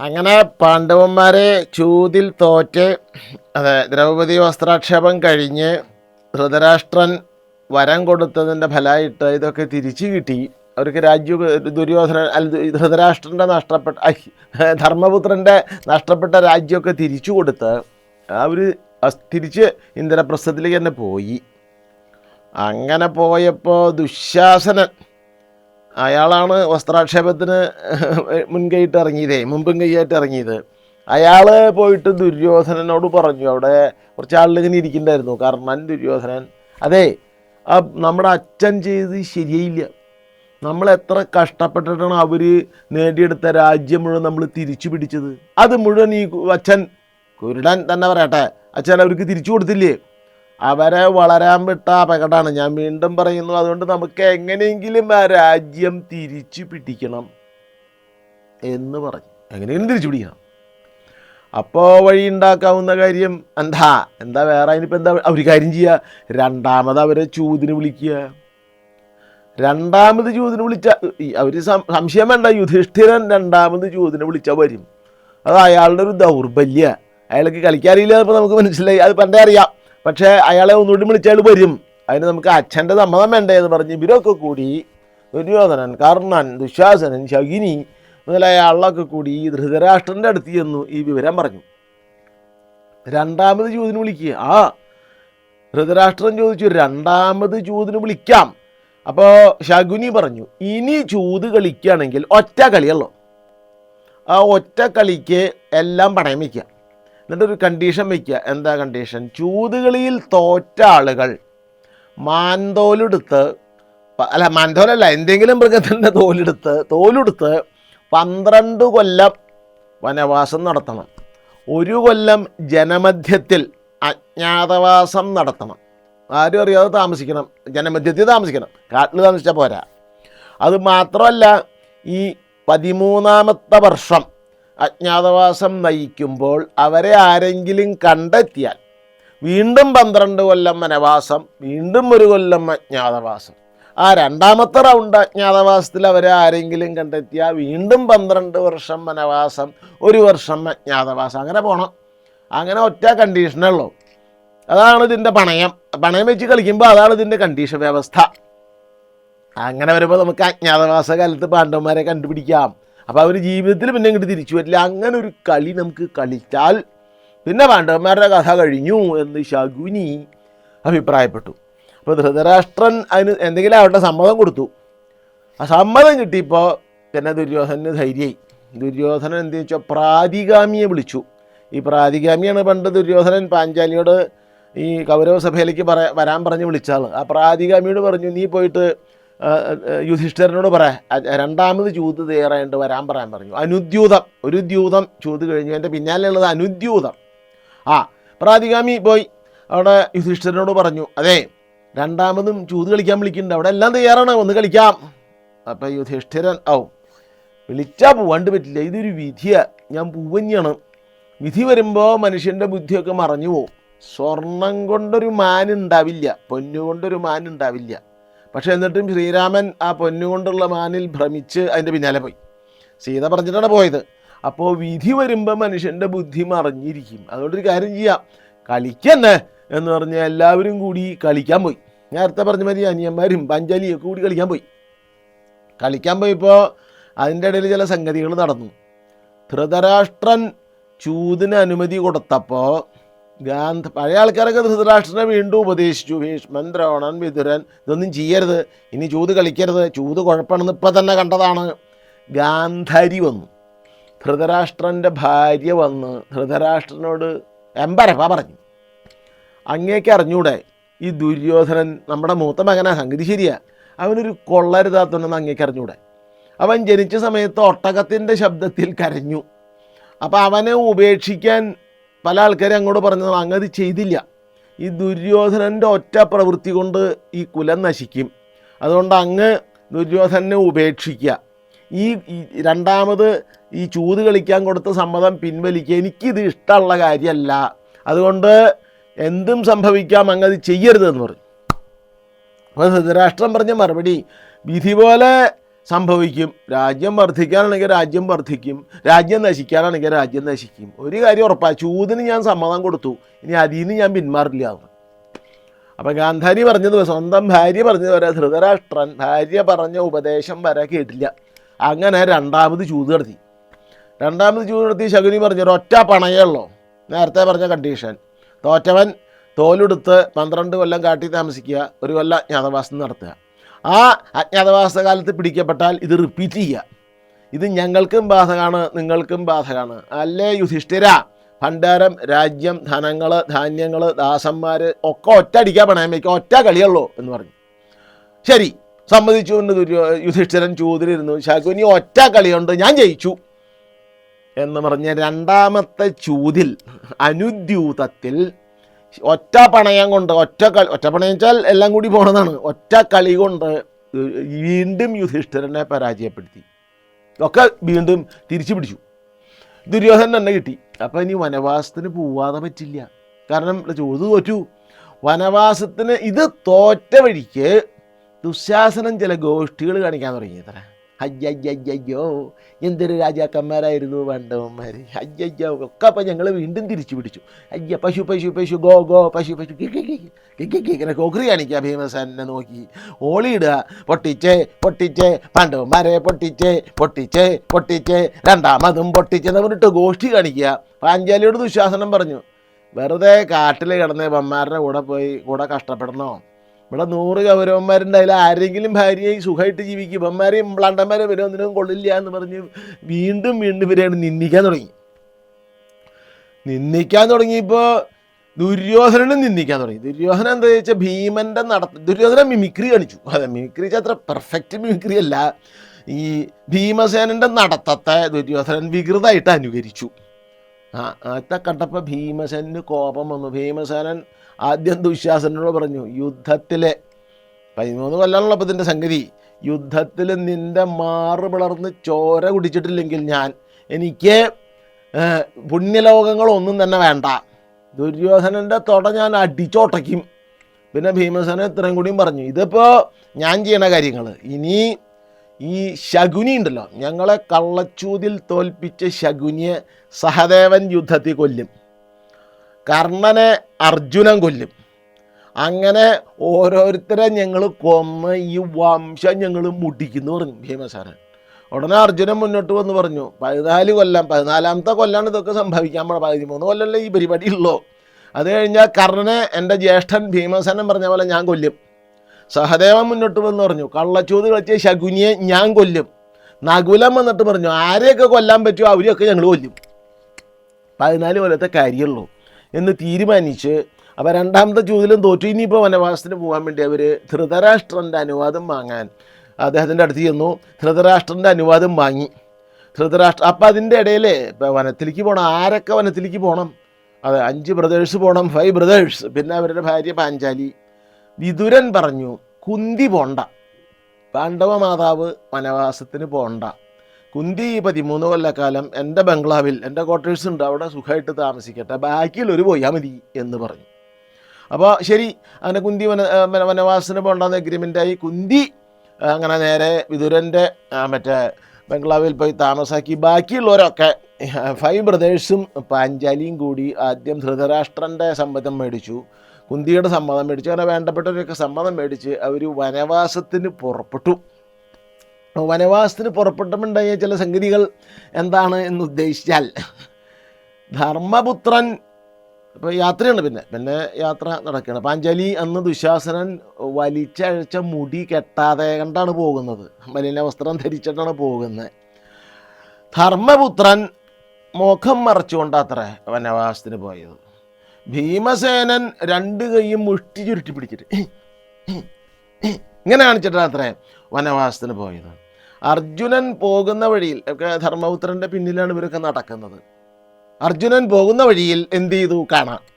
അങ്ങനെ പാണ്ഡവന്മാരെ ചൂതിൽ തോറ്റ് അതെ ദ്രൗപദി വസ്ത്രാക്ഷേപം കഴിഞ്ഞ് ധൃതരാഷ്ട്രൻ വരം കൊടുത്തതിന്റെ ഫലമായിട്ട് ഇതൊക്കെ തിരിച്ചു കിട്ടി. അവർക്ക് രാജ്യ ദുര്യോധന ധൃതരാഷ്ട്രന്റെ നഷ്ടപ്പെട്ട ധർമ്മപുത്രന്റെ നഷ്ടപ്പെട്ട രാജ്യമൊക്കെ തിരിച്ചു കൊടുത്ത് അവർ തിരിച്ച് ഇന്ദ്രപ്രസ്ഥത്തിലേക്ക് തന്നെ പോയി. അങ്ങനെ പോയപ്പോൾ ദുശാസനൻ അയാളാണ് വസ്ത്രാക്ഷേപത്തിന് മുൻകൈയിട്ട് ഇറങ്ങിയതേ മുമ്പും കൈയായിട്ട് ഇറങ്ങിയത്. അയാൾ പോയിട്ട് ദുര്യോധനനോട് പറഞ്ഞു. അവിടെ കുറച്ച് ആളിലിങ്ങനെ ഇരിക്കണ്ടായിരുന്നു കർണൻ ദുര്യോധനൻ. അതെ നമ്മുടെ അച്ഛൻ ചെയ്ത് ശരിയില്ല നമ്മൾ എത്ര കഷ്ടപ്പെട്ടിട്ടാണ് അവർ നേടിയെടുത്ത രാജ്യം മുഴുവൻ നമ്മൾ തിരിച്ചു പിടിച്ചത്? അത് മുഴുവൻ ഈ അച്ഛൻ കുരുടൻ തന്നെ പറയട്ടെ. അച്ഛൻ അവർക്ക് തിരിച്ചു കൊടുത്തില്ലേ? അവരെ വളരാൻ വിട്ട അപകടമാണ്. ഞാൻ വീണ്ടും പറയുന്നു അതുകൊണ്ട് നമുക്ക് എങ്ങനെയെങ്കിലും ആ രാജ്യം തിരിച്ചു പിടിക്കണം എന്ന് പറഞ്ഞു. എങ്ങനെയെങ്കിലും തിരിച്ചു പിടിക്കണം. അപ്പോൾ വഴി ഉണ്ടാക്കാവുന്ന കാര്യം എന്താ? എന്താ വേറെ? അതിനിപ്പോൾ എന്താ അവർ കാര്യം ചെയ്യുക രണ്ടാമത് അവരെ ചൂതിന് വിളിക്കുക. രണ്ടാമത് ചൂതിന് വിളിച്ച അവർ സംശയം വേണ്ട യുധിഷ്ഠിരൻ രണ്ടാമത് ചൂതിന് വിളിച്ചാൽ വരും. അത് അയാളുടെ ഒരു ദൗർബല്യ. അയാൾക്ക് കളിക്കാറിയില്ല അപ്പോൾ നമുക്ക് മനസ്സിലായി. അത് പണ്ടേ അറിയാം. പക്ഷേ അയാളെ ഒന്നുകൂടി വിളിച്ചാൽ വരും. അതിന് നമുക്ക് അച്ഛന്റെ സമ്മതം വേണ്ടേ എന്ന് പറഞ്ഞ് ഇവരൊക്കെ കൂടി ദുര്യോധനൻ കർണൻ ദുശാസനൻ ശകിനി മുതലായ ആളൊക്കെ കൂടി ധൃതരാഷ്ട്രന്റെ അടുത്ത് ചെന്നു ഈ വിവരം പറഞ്ഞു. രണ്ടാമത് ചൂതിന് വിളിക്കുക ആ ധൃതരാഷ്ട്രൻ ചോദിച്ചു രണ്ടാമത് ചൂതിന് വിളിക്കാം. അപ്പോൾ ശകുനി പറഞ്ഞു ഇനി ചൂത് കളിക്കുകയാണെങ്കിൽ ഒറ്റ കളിയല്ലോ ആ ഒറ്റ കളിക്ക് എല്ലാം പണയം വയ്ക്കുക. എന്നിട്ടൊരു കണ്ടീഷൻ വയ്ക്കുക എന്താ കണ്ടീഷൻ ചൂതുകളിയിൽ തോറ്റ ആളുകൾ മാൻതോലെടുത്ത് അല്ല മാൻതോലല്ല എന്തെങ്കിലും മൃഗത്തിന്റെ തോലെടുത്ത് തോലെടുത്ത് പന്ത്രണ്ട് കൊല്ലം വനവാസം നടത്തണം. ഒരു കൊല്ലം ജനമധ്യത്തിൽ അജ്ഞാതവാസം നടത്തണം. ആരും അറിയാതെ താമസിക്കണം. ജനമധ്യത്തിൽ താമസിക്കണം. കാട്ടിൽ താമസിച്ചാൽ പോരാ. അത് മാത്രമല്ല ഈ പതിമൂന്നാമത്തെ വർഷം അജ്ഞാതവാസം നയിക്കുമ്പോൾ അവരെ ആരെങ്കിലും കണ്ടെത്തിയാൽ വീണ്ടും പന്ത്രണ്ട് കൊല്ലം വനവാസം വീണ്ടും ഒരു കൊല്ലം അജ്ഞാതവാസം. ആ രണ്ടാമത്തെ റൗണ്ട് അജ്ഞാതവാസത്തിൽ അവരെ ആരെങ്കിലും കണ്ടെത്തിയാൽ വീണ്ടും പന്ത്രണ്ട് വർഷം വനവാസം ഒരു വർഷം അജ്ഞാതവാസം. അങ്ങനെ പോകണം അങ്ങനെ ഒറ്റ കണ്ടീഷനേ ഉള്ളൂ. അതാണ് ഇതിന്റെ പണയം. പണയം വെച്ച് കളിക്കുമ്പോൾ അതാണ് ഇതിന്റെ കണ്ടീഷൻ വ്യവസ്ഥ. അങ്ങനെ വരുമ്പോൾ നമുക്ക് അജ്ഞാതവാസ കാലത്ത് പാണ്ഡവന്മാരെ കണ്ടുപിടിക്കാം. അപ്പോൾ അവർ ജീവിതത്തിൽ പിന്നെ ഇങ്ങോട്ട് തിരിച്ചു വരില്ല. അങ്ങനെ ഒരു കളി നമുക്ക് കളിച്ചാൽ പിന്നെ പാണ്ഡവന്മാരുടെ കഥ കഴിഞ്ഞു എന്ന് ശകുനി അഭിപ്രായപ്പെട്ടു. അപ്പോൾ ധൃതരാഷ്ട്രൻ അതിന് എന്തെങ്കിലും അവരുടെ സമ്മതം കൊടുത്തു. ആ സമ്മതം കിട്ടിയപ്പോൾ പിന്നെ ദുര്യോധനന് ധൈര്യമായി. ദുര്യോധനൻ എന്ത് വെച്ചാൽ പ്രാതികാമിയെ വിളിച്ചു. ഈ പ്രാതികാമിയാണ് പണ്ട് ദുര്യോധനൻ പാഞ്ചാലിയോട് ഈ കൗരവ സഭയിലേക്ക് പറ വരാൻ പറഞ്ഞ് വിളിച്ചാൽ ആ പ്രാതികാമിയോട് പറഞ്ഞു നീ പോയിട്ട് യുധിഷ്ഠിരനോട് പറ രണ്ടാമത് ചൂത് തയ്യാറായിട്ട് വരാൻ പറയാൻ പറഞ്ഞു. അനുദ്യൂതം ഒരു ദ്യൂതം ചൂത് കഴിഞ്ഞു എന്റെ പിന്നാലെയുള്ളത് അനുദ്യൂതം. ആ പ്രാതികാമി പോയി. അവിടെ യുധിഷ്ഠിരനോട് പറഞ്ഞു അതെ രണ്ടാമതും ചൂത് കളിക്കാൻ വിളിക്കുന്നുണ്ട്. അവിടെ എല്ലാം തയ്യാറാണ് ഒന്ന് കളിക്കാം. അപ്പം യുധിഷ്ഠിരൻ ഔ വിളിച്ചാൽ പോവാണ്ട് പറ്റില്ല. ഇതൊരു വിധിയാണ് ഞാൻ പൂവഞ്ഞാണ്. വിധി വരുമ്പോൾ മനുഷ്യന്റെ ബുദ്ധിയൊക്കെ മറഞ്ഞു പോവും. സ്വർണം കൊണ്ടൊരു മാനുണ്ടാവില്ല പൊന്നുകൊണ്ടൊരു മാനുണ്ടാവില്ല പക്ഷെ എന്നിട്ടും ശ്രീരാമൻ ആ പൊന്നുകൊണ്ടുള്ള മാനിൽ ഭ്രമിച്ച് അതിന്റെ പിന്നാലെ പോയി. സീത പറഞ്ഞിട്ടാണ് പോയത്. അപ്പോൾ വിധി വരുമ്പോൾ മനുഷ്യന്റെ ബുദ്ധി മറിഞ്ഞിരിക്കും. അതുകൊണ്ടൊരു കാര്യം ചെയ്യാം. കളിക്കന്നെ എന്ന് പറഞ്ഞ് എല്ലാവരും കൂടി കളിക്കാൻ പോയി. നേരത്തെ പറഞ്ഞ മാതിരി അനിയന്മാരും പഞ്ചാലിയൊക്കെ കൂടി കളിക്കാൻ പോയി. കളിക്കാൻ പോയപ്പോൾ അതിന്റെ ഇടയിൽ ചില സംഗതികൾ നടന്നു. ധൃതരാഷ്ട്രൻ ചൂതിന് അനുമതി കൊടുത്തപ്പോൾ ഗാന്ധ പഴയ ആൾക്കാരൊക്കെ ധൃതരാഷ്ട്രനെ വീണ്ടും ഉപദേശിച്ചു. ഭീഷ്മൻ ദ്രോണൻ വിതുരൻ ഇതൊന്നും ചെയ്യരുത്. ഇനി ചൂത് കളിക്കരുത്. ചൂത് കുഴപ്പമാണെന്ന് ഇപ്പം തന്നെ കണ്ടതാണ്. ഗാന്ധാരി വന്നു. ധൃതരാഷ്ട്രന്റെ ഭാര്യ വന്ന് ധൃതരാഷ്ട്രനോട് എമ്പരപ്പ പറഞ്ഞു. അങ്ങേക്ക് അറിഞ്ഞൂടെ ഈ ദുര്യോധനൻ നമ്മുടെ മൂത്ത മകനാ സംഗതി ശരിയാ. അവനൊരു കൊള്ളരുതാത്തുണ്ടെന്ന് അങ്ങേക്ക് അറിഞ്ഞൂടെ. അവൻ ജനിച്ച സമയത്ത് ഒട്ടകത്തിന്റെ ശബ്ദത്തിൽ കരഞ്ഞു. അപ്പോൾ അവനെ ഉപേക്ഷിക്കാൻ പല ആൾക്കാരും അങ്ങോട്ട് പറഞ്ഞത് അങ്ങത് ചെയ്തില്ല. ഈ ദുര്യോധനന്റെ ഒറ്റ പ്രവൃത്തി കൊണ്ട് ഈ കുലം നശിക്കും. അതുകൊണ്ട് അങ്ങ് ദുര്യോധനെ ഉപേക്ഷിക്കുക. ഈ രണ്ടാമത് ഈ ചൂത് കളിക്കാൻ കൊടുത്ത സമ്മതം പിൻവലിക്കുക. എനിക്കിത് ഇഷ്ടമുള്ള കാര്യമല്ല. അതുകൊണ്ട് എന്തും സംഭവിക്കാം അങ്ങത് ചെയ്യരുതെന്ന് പറഞ്ഞു. അപ്പോൾ ധൃതരാഷ്ട്രം പറഞ്ഞ മറുപടി വിധി പോലെ സംഭവിക്കും. രാജ്യം വർദ്ധിക്കാനാണെങ്കിൽ രാജ്യം വർദ്ധിക്കും രാജ്യം നശിക്കാനാണെങ്കിൽ രാജ്യം നശിക്കും. ഒരു കാര്യം ഉറപ്പാ ചൂതിന് ഞാൻ സമ്മതം കൊടുത്തു. ഇനി അതിൽ നിന്ന് ഞാൻ പിന്മാറില്ല. അപ്പം ഗാന്ധാരി പറഞ്ഞത് സ്വന്തം ഭാര്യ പറഞ്ഞത് വരെ ധൃതരാഷ്ട്രൻ ഭാര്യ പറഞ്ഞ ഉപദേശം വരെ കേട്ടില്ല. അങ്ങനെ രണ്ടാമത് ചൂത് നടത്തി. രണ്ടാമത് ചൂത് നടത്തി ശകുനി പറഞ്ഞു ഒറ്റ പണയേ ഉള്ളൂ. നേരത്തെ പറഞ്ഞ കണ്ടീഷൻ തോറ്റവൻ തോലെടുത്ത് പന്ത്രണ്ട് കൊല്ലം കാട്ടി താമസിക്കുക ഒരു കൊല്ലം അജ്ഞാതവാസം നടത്തുക. ആ അജ്ഞാതവാസ കാലത്ത് പിടിക്കപ്പെട്ടാൽ ഇത് റിപ്പീറ്റ് ചെയ്യുക. ഇത് ഞങ്ങൾക്കും ബാധകമാണ് നിങ്ങൾക്കും ബാധകമാണ് അല്ലേ യുധിഷ്ഠിര? ഭണ്ഡാരം രാജ്യം ധനങ്ങൾ ധാന്യങ്ങൾ ദാസന്മാർ ഒക്കെ ഒറ്റ അടിക്കാൻ പണയം വയ്ക്കുക. ഒറ്റ കളിയുള്ളൂ എന്ന് പറഞ്ഞു. ശരി സമ്മതിച്ചുകൊണ്ട് ദുര്യോ യുധിഷ്ഠിരൻ ചൂതിലിരുന്നു. ശകുനി ഒറ്റ കളിയുണ്ട് ഞാൻ ജയിച്ചു. എന്ന് പറഞ്ഞ രണ്ടാമത്തെ ചൂതിൽ അനുദ്യൂതത്തിൽ ഒറ്റ പണയം കൊണ്ട് ഒറ്റ കളി ഒറ്റ പണയം വെച്ചാൽ എല്ലാം കൂടി പോണതാണ്. ഒറ്റ കളി കൊണ്ട് വീണ്ടും യുധിഷ്ഠിരനെ പരാജയപ്പെടുത്തി. ഒക്കെ വീണ്ടും തിരിച്ചു പിടിച്ചു. ദുര്യോധനൻ തന്നെ കിട്ടി. അപ്പം ഇനി വനവാസത്തിന് പോവാതെ പറ്റില്ല. കാരണം ചോദ് തോറ്റു. വനവാസത്തിന് ഇത് തോറ്റ വഴിക്ക് ദുശാസനം ചില ഗോഷ്ഠികൾ കാണിക്കാൻ തുടങ്ങി ഇത്ര അയ്യയ്യയ്യോ എന്തൊരു രാജാക്കന്മാരായിരുന്നു പണ്ടവന്മാർ അയ്യയ്യോ ഒക്കെ അപ്പം ഞങ്ങൾ വീണ്ടും തിരിച്ചു പിടിച്ചു. അയ്യ പശു പശു പശു ഗോ ഗോ പശു പശു ഇങ്ങനെ കോക്രി കാണിക്കുക ഭീമസേനെ നോക്കി. ഓളിയിടുക പൊട്ടിച്ചേ പൊട്ടിച്ചേ പണ്ടവന്മാരെ പൊട്ടിച്ചേ പൊട്ടിച്ചേ പൊട്ടിച്ചേ രണ്ടാമതും പൊട്ടിച്ചെന്ന് പറഞ്ഞിട്ട് ഗോഷ്ഠി കാണിക്കുക. പാഞ്ചാലിയോട് ദുശ്വാസനം പറഞ്ഞു വെറുതെ കാട്ടിൽ കിടന്ന് ബമ്മാരുടെ കൂടെ പോയി കൂടെ കഷ്ടപ്പെടണോ? ഇവിടെ നൂറ് കൗരവന്മാരുണ്ട് അതിൽ ആരെങ്കിലും ഭാര്യയായി സുഖമായിട്ട് ജീവിക്കും. ബമ്മാരെയും പ്ലാണ്ടന്മാരെ വരുമൊന്നിനും കൊള്ളില്ല എന്ന് പറഞ്ഞ് വീണ്ടും വീണ്ടും ഇവരെയാണ് നിന്ദിക്കാൻ തുടങ്ങി. നിന്ദിക്കാൻ തുടങ്ങിയപ്പോൾ ദുര്യോധനനും നിന്ദിക്കാൻ തുടങ്ങി. ദുര്യോധന എന്താ വെച്ചാൽ ഭീമന്റെ നടത്ത ദുര്യോധനൻ മിമിക്രി കാണിച്ചു. അതെ മിമിക്രി വെച്ചാൽ അത്ര പെർഫെക്റ്റ് മിമിക്രി അല്ല. ഈ ഭീമസേനന്റെ നടത്തത്തെ ദുര്യോധനൻ വികൃതമായിട്ട് അനുകരിച്ചു. ആ കണ്ടപ്പോൾ ഭീമസേനന് കോപം വന്നു. ഭീമസേനൻ ആദ്യം ദുശ്വാസനോട് പറഞ്ഞു യുദ്ധത്തിലെ പതിമൂന്ന് കൊല്ലാനുള്ള ഇതിന്റെ സംഗതി. യുദ്ധത്തിൽ നിന്റെ മാറ് പിളർന്ന് ചോര കുടിച്ചിട്ടില്ലെങ്കിൽ ഞാൻ എനിക്ക് പുണ്യലോകങ്ങളൊന്നും തന്നെ വേണ്ട. ദുര്യോധനന്റെ തൊട ഞാൻ അടിച്ചോട്ടയ്ക്കും. പിന്നെ ഭീമസേന ഇത്രയും കൂടിയും പറഞ്ഞു ഇതിപ്പോൾ ഞാൻ ചെയ്യണ കാര്യങ്ങൾ ഇനി ഈ ശകുനി ഉണ്ടല്ലോ ഞങ്ങളെ കള്ളച്ചൂതിൽ തോൽപ്പിച്ച ശകുനിയെ സഹദേവൻ യുദ്ധത്തിൽ കൊല്ലും കർണനെ അർജുനൻ കൊല്ലും. അങ്ങനെ ഓരോരുത്തരെ ഞങ്ങൾ കൊന്ന് ഈ വംശം ഞങ്ങൾ മുടിക്കുന്നു പറഞ്ഞു ഭീമസാരൻ ഉടനെ അർജുനൻ മുന്നോട്ട് വന്ന് പറഞ്ഞു പതിനാല് കൊല്ലം പതിനാലാമത്തെ കൊല്ലാണ് ഇതൊക്കെ സംഭവിക്കാൻ പതിമൂന്ന് കൊല്ലമല്ലേ ഈ പരിപാടി ഉള്ളൂ. അത് കഴിഞ്ഞാൽ കർണനെ എന്റെ ജ്യേഷ്ഠൻ ഭീമസേനൻ പറഞ്ഞ പോലെ ഞാൻ കൊല്ലും. സഹദേവൻ മുന്നോട്ട് വന്ന് പറഞ്ഞു കള്ളച്ചൂത് കളിച്ച ശകുനിയെ ഞാൻ കൊല്ലും. നകുലം വന്നിട്ട് പറഞ്ഞു ആരെയൊക്കെ കൊല്ലാൻ പറ്റുമോ അവരെയൊക്കെ ഞങ്ങൾ കൊല്ലും. പതിനാല് കൊല്ലത്തെ കാര്യമുള്ളൂ. എന്ന് തീരുമാനിച്ച് അപ്പോൾ രണ്ടാമത്തെ ചൂതിലും തോറ്റു. ഇനിയിപ്പോൾ വനവാസത്തിന് പോകാൻ വേണ്ടി അവർ ധൃതരാഷ്ട്രന്റെ അനുവാദം വാങ്ങാൻ അദ്ദേഹത്തിന്റെ അടുത്ത് ചെന്നു. ധൃതരാഷ്ട്രന്റെ അനുവാദം വാങ്ങി. ധൃതരാഷ്ട്ര അപ്പം അതിന്റെ ഇടയിൽ ഇപ്പോൾ വനത്തിലേക്ക് പോകണം ആരൊക്കെ വനത്തിലേക്ക് പോകണം അതെ അഞ്ച് ബ്രദേഴ്സ് പോകണം ഫൈവ് ബ്രദേഴ്സ് പിന്നെ അവരുടെ ഭാര്യ പാഞ്ചാലി. വിതുരൻ പറഞ്ഞു കുന്തി പോണ്ട. പാണ്ഡവ മാതാവ് വനവാസത്തിന് പോണ്ട. കുന്തി പതിമൂന്ന് കൊല്ലക്കാലം എന്റെ ബംഗ്ലാവിൽ എന്റെ ക്വാർട്ടേഴ്സ് ഉണ്ട് അവിടെ സുഖമായിട്ട് താമസിക്കട്ടെ ബാക്കിൽ ഒരു പോയാൽ മതി എന്ന് പറഞ്ഞു. അപ്പോൾ ശരി അങ്ങനെ കുന്തി വന- വനവാസത്തിന് പോകണ്ടെന്ന് എഗ്രിമെന്റായി കുന്തി അങ്ങനെ നേരെ വിതുരന്റെ മറ്റേ ബംഗ്ലാവിൽ പോയി താമസാക്കി. ബാക്കിയുള്ളവരൊക്കെ ഫൈവ് ബ്രദേഴ്സും പാഞ്ചാലിയും കൂടി ആദ്യം ധൃതരാഷ്ട്രന്റെ സമ്മതം മേടിച്ചു. കുന്തിയുടെ സമ്മതം മേടിച്ച് അങ്ങനെ വേണ്ടപ്പെട്ടവരൊക്കെ സമ്മതം മേടിച്ച് അവർ വനവാസത്തിന് പുറപ്പെട്ടു. വനവാസത്തിന് പുറപ്പെട്ടുമുണ്ടായ ചില സംഗതികൾ എന്താണ് എന്ന് ഉദ്ദേശിച്ചാൽ ധർമ്മപുത്രൻ ഇപ്പോൾ യാത്രയാണ് പിന്നെ പിന്നെ യാത്ര നടക്കുകയാണ്. പാഞ്ചാലി അന്ന് ദുശാസനൻ വലിച്ചഴച്ച മുടി കെട്ടാതെ കണ്ടാണ് പോകുന്നത്. മലിന വസ്ത്രം ധരിച്ചിട്ടാണ് പോകുന്നത്. ധർമ്മപുത്രൻ മുഖം മറച്ചുകൊണ്ടാത്ര വനവാസത്തിന് പോയത്. ഭീമസേനൻ രണ്ട് കൈയും മുഷ്ടി ചുരുട്ടി പിടിച്ചിട്ട് ഇങ്ങനെ കാണിച്ചിട്ടാണ് അത്ര വനവാസത്തിന് പോയത്. അർജുനൻ പോകുന്ന വഴിയിൽ ഒക്കെ ധർമ്മപുത്രന്റെ പിന്നിലാണ് ഇവരൊക്കെ നടക്കുന്നത്. അർജുനൻ പോകുന്ന വഴിയിൽ എന്ത് ചെയ്തു? കാണാം.